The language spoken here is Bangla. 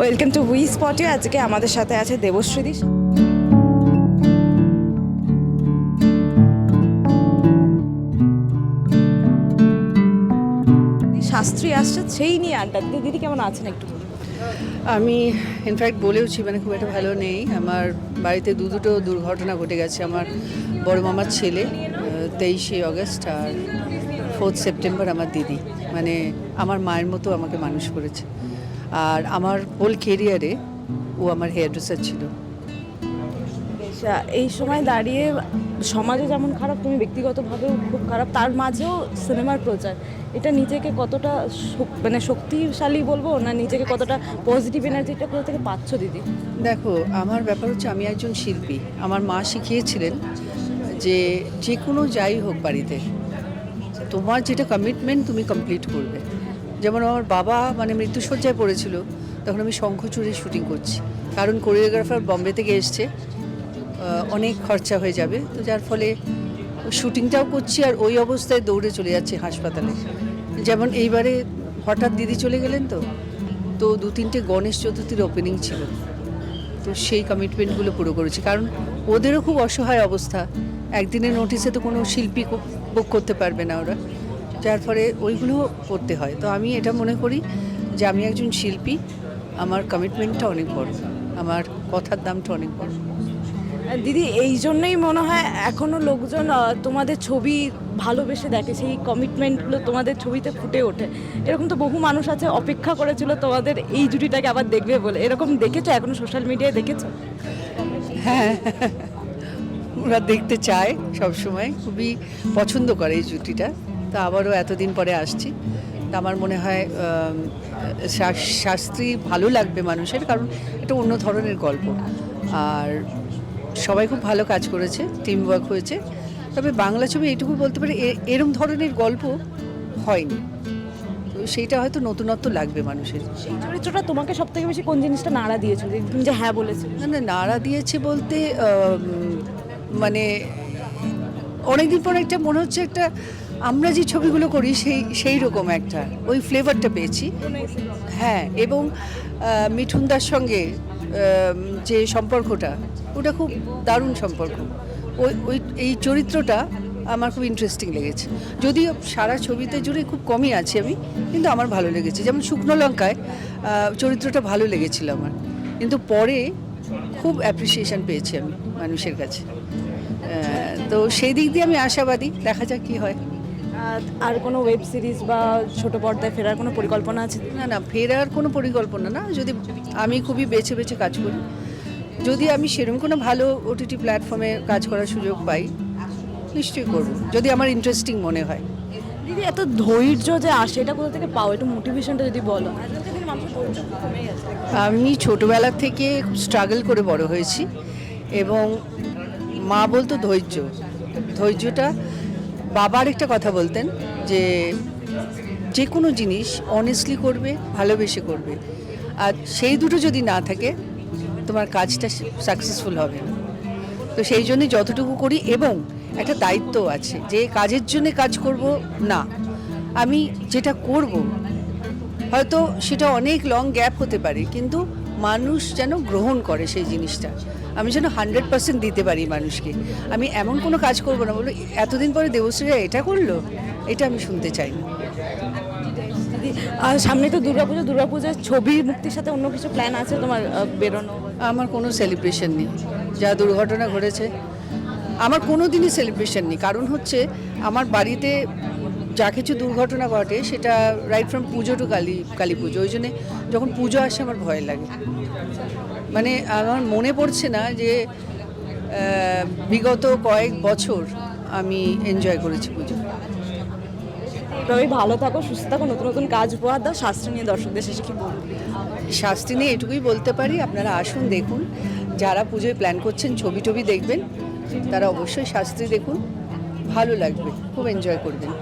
ওয়েলকাম টু উই স্পটে আজকে আমাদের সাথে আছে দেবশ্রীদি শাস্ত্রী আসছে, সেই নিয়ে আড্ডা। দিদি দিদি কেমন আছেন একটু আমি ইনফ্যাক্ট বলেওছি মানে খুব একটা ভালো নেই। আমার বাড়িতে দু দুটো দুর্ঘটনা ঘটে গেছে। আমার বড় মামার ছেলে তেইশে অগস্ট, আর ফোর্থ সেপ্টেম্বর আমার দিদি। মানে আমার মায়ের মতো আমাকে মানুষ করেছে। আর আমার হোল কেরিয়ারে ও আমার হেয়ার ড্রেসার ছিল এই সময় দাঁড়িয়ে সমাজে যেমন খারাপ তুমি ব্যক্তিগতভাবেও খুব খারাপ তার মাঝেও সিনেমার প্রচার। এটা নিজেকে কতটা মানে শক্তিশালী বলব না নিজেকে কতটা পজিটিভ এনার্জিটা কোথা থেকে পাচ্ছ দিদি? দেখো আমার ব্যাপার হচ্ছে আমি একজন শিল্পী। আমার মা শিখিয়েছিলেন যে যে কোনো যাই হোক বাড়িতে তোমার যেটা কমিটমেন্ট তুমি কমপ্লিট করবে। যেমন আমার বাবা মানে মৃত্যুসজ্জায় পড়েছিল, তখন আমি শঙ্খচুরি শুটিং করছি। কারণ কোরিওগ্রাফার বম্বে থেকে এসছে অনেক খরচা হয়ে যাবে। তো যার ফলে শুটিংটাও করছি আর ওই অবস্থায় দৌড়ে চলে যাচ্ছে হাসপাতালে। যেমন এইবারে হঠাৎ দিদি চলে গেলেন তো তো দু তিনটে গণেশ চতুর্থীর ওপেনিং ছিল। তো সেই কমিটমেন্টগুলো পুরো করেছি। কারণ ওদেরও খুব অসহায় অবস্থা। একদিনের নোটিসে তো কোনো শিল্পী বুক করতে পারবে না ওরা। যার ফলে ওইগুলো করতে হয়। তো আমি এটা মনে করি যে আমি একজন শিল্পী আমার কমিটমেন্টটা অনেক বড়। আমার কথার দামটা অনেক বড়। আর দিদি এই জন্যই মনে হয় এখনও লোকজন তোমাদের ছবি ভালোবেসে দেখে সেই কমিটমেন্টগুলো তোমাদের ছবিতে ফুটে ওঠে। এরকম তো বহু মানুষ আছে অপেক্ষা করেছিল তোমাদের এই জুটিটাকে আবার দেখবে বলে। এরকম দেখেছ? এখনও সোশ্যাল মিডিয়ায় দেখেছ? হ্যাঁ। ওরা দেখতে চায় সব সময় খুবই পছন্দ করে এই জুটিটা। তা আবারও এতদিন পরে আসছি। তা আমার মনে হয় শাস্ত্রী ভালো লাগবে মানুষের কারণ এটা অন্য ধরনের গল্প। আর সবাই খুব ভালো কাজ করেছে টিম ওয়ার্ক হয়েছে। তবে বাংলা ছবি এইটুকু বলতে পারি এ- এরম ধরনের গল্প হয়নি। তো সেইটা হয়তো নতুনত্ব লাগবে মানুষের। সেই চরিত্রটা তোমাকে সব থেকে বেশি কোন জিনিসটা নাড়া দিয়েছিল? যে তুমি যে হ্যাঁ বলেছিলে। না নাড়া দিয়েছে বলতে মানে অনেকদিন পর একটা মনে হচ্ছে একটা, আমরা যে ছবিগুলো করি সেই সেই রকম একটা, ওই ফ্লেভারটা পেয়েছি। হ্যাঁ এবং মিঠুনদার সঙ্গে যে সম্পর্কটা, ওটা খুব দারুণ সম্পর্ক। ওই ওই, এই চরিত্রটা আমার খুব ইন্টারেস্টিং লেগেছে। যদিও সারা ছবিতে জুড়ে খুব কমই আছি আমি, কিন্তু আমার ভালো লেগেছে। যেমন শুকনো লঙ্কায় চরিত্রটা ভালো লেগেছিল আমার। কিন্তু পরে খুব অ্যাপ্রিসিয়েশন পেয়েছি আমি মানুষের কাছে। তো সেই দিক দিয়ে আমি আশাবাদী দেখা যাক কী হয়। আর কোনো ওয়েব সিরিজ বা ছোট পর্দায় ফেরার কোনো পরিকল্পনা আছে? না না ফেরার কোনো পরিকল্পনা না। যদি আমি খুবই বেছে বেছে কাজ করি যদি আমি সেরকম কোনো ভালো ওটিটি প্ল্যাটফর্মে কাজ করার সুযোগ পাই নিশ্চয়ই করব। যদি আমার ইন্টারেস্টিং মনে হয়। দিদি, এত ধৈর্য যে আসে, এটা কোথা থেকে পাও? একটু মোটিভেশনটা যদি বলো। আমি ছোটোবেলা থেকে স্ট্রাগল করে বড় হয়েছি এবং মা বলতো ধৈর্য। ধৈর্যটা বাবার একটা কথা বলতেন যে যে কোনো জিনিস অনেস্টলি করবে, ভালোবেসে করবে। আর সেই দুটো যদি না থাকে, তোমার কাজটা সাকসেসফুল হবে তো সেই জন্য যতটুকু করি এবং একটা দায়িত্ব আছে যে কাজের জন্য কাজ করব না। আমি যেটা করব হয়তো সেটা অনেক লং গ্যাপ হতে পারে কিন্তু মানুষ যেন গ্রহণ করে সেই জিনিসটা। আমি যেন হান্ড্রেড পার্সেন্ট দিতে পারি মানুষকে। আমি এমন কোনো কাজ করব না বলো এতদিন পরে দেবশ্রীরা এটা করল? এটা আমি শুনতে চাই না। আর সামনে তো দুর্গাপুজো দুর্গাপূজার ছবি মুক্তির সাথে অন্য কিছু প্ল্যান আছে তোমার বেরোনো? আমার কোনো সেলিব্রেশন নেই। যা দুর্ঘটনা ঘটেছে আমার কোনো দিনই সেলিব্রেশন নেই। কারণ হচ্ছে আমার বাড়িতে যা কিছু দুর্ঘটনা ঘটে সেটা right from puja to Kali Kali puja. ওই জন্যে যখন পুজো আসে আমার ভয় লাগে। মানে আমার মনে পড়ছে না যে বিগত কয়েক বছর আমি এনজয় করেছি পুজো। তবে ভালো থাকো সুস্থ থাকো নতুন নতুন কাজ উপহার দাও শাস্ত্র নিয়ে দর্শকদের শেষে কি বলব? শাস্তি নিয়ে এটুকুই বলতে পারি আপনারা আসুন দেখুন। যারা পুজোয় প্ল্যান করছেন ছবি টবি দেখবেন। তারা অবশ্যই শাস্তি দেখুন ভালো লাগবে খুব এনজয় করবেন।